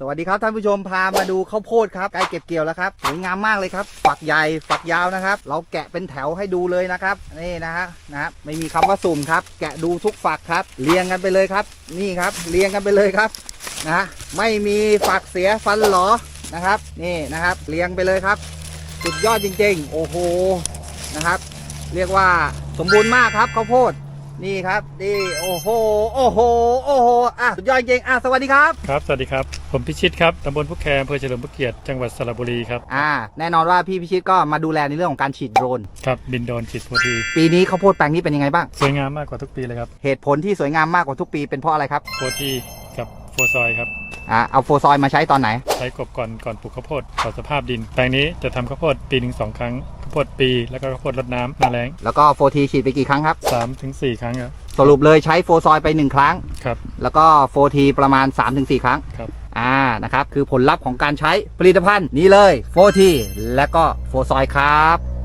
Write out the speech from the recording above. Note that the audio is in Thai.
สวัสดีครับท่านผู้ชมพามาดูข้าวโพดครับใกล้เก็บเกี่ยวแล้วครับสวยงามมากเลยครับ ฝักใหญ่ฝักยาวนะครับ เราแกะเป็นแถวให้ดูเลยนะครับนี่นะฮะนะครับไม่มีคำว่าสุ่มครับ แกะดูทุกฝักครับเรียงกันไปเลยครับ นี่ครับเรียงกันไปเลยครับนะฮะไม่มีฝักเสียฟันหลอนะครับ นี่นะครับเรียงไปเลยครับ สุดยอดจริงๆ โอ้โหนะครับ เรียกว่าสมบูรณ์มากครับข้าวโพด นี่ครับนี่โอ้โหโอ้โหโอ้โหอะสุดยอดจริงๆอะสวัสดีครับครับสวัสดีครับผมพิชิตครับตำบลพุกแคอำเภอเฉลิมพระเกียรติจังหวัดสระบุรีครับอ่าแน่นอนว่าพี่พิชิตก็มาดูแลในเรื่องของการฉีดโดรนครับบินโดรนฉีดโพธีปีนี้ข้าวโพดแปลงนี้เป็นยังไงบ้าง สวยงามมากกว่าทุกปีเลยครับเหตุผลที่สวยงามมากกว่าทุกปีเป็นเพราะอะไรครับโพธีกับโฟซอยครับอ่าเอาโฟซอยมาใช้ตอนไหน ใช้กบก่อนก่อนปลูกข้าวโพดขอสภาพดิน แปลงนี้จะทำข้าวโพดปีหนึ่งสองครั้ง ข้าวโพดปี แล้วก็ข้าวโพดรดน้ำหนาแรงแล้วก็โฟทีฉีดไปกี่ครั้งครับ สามถึงสี่ครั้งครับ สรุปเลยใช้โฟซอยไป 1 ครั้ง ครับ แล้วก็โฟทีประมาณ 3-4 ครั้ง ครับ อ่า นะครับ คือผลลัพธ์ของการใช้ผลิตภัณฑ์นี้เลยโฟทีและก็โฟซอยครับ